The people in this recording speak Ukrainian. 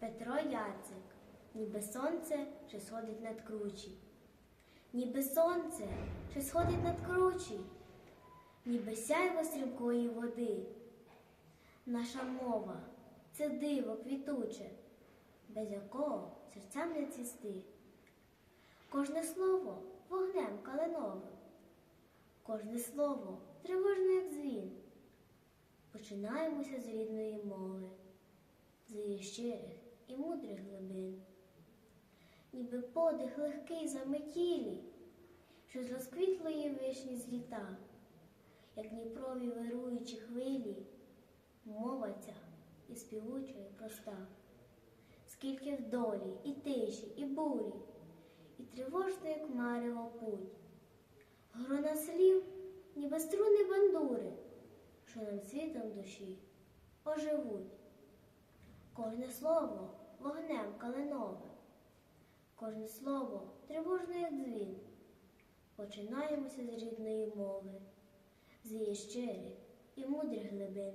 Петро Яцик, ніби сонце, що сходить над кручі, ніби сонце, що сходить над кручі, ніби сяйво стрімкої води. Наша мова це диво квітуче, без якого серцям не цісти. Кожне слово вогнем калиновим, кожне слово тривожне, як дзвін. Починаємося з рідної мови, з її щирих і мудрих глибин, ніби подих легкий заметілі, що з розквітлої вишні з літа, як Дніпрові вируючі хвилі, мова ця і співуча, і проста, скільки в долі, і тиші, і бурі, і тривожно, як марево путь, грона слів, ніби струни бандури, що над світом душі оживуть. Кожне слово вогнем калинове, кожне слово тривожне, як дзвін. Починаємося з рідної мови, з її щирих і мудрих глибин.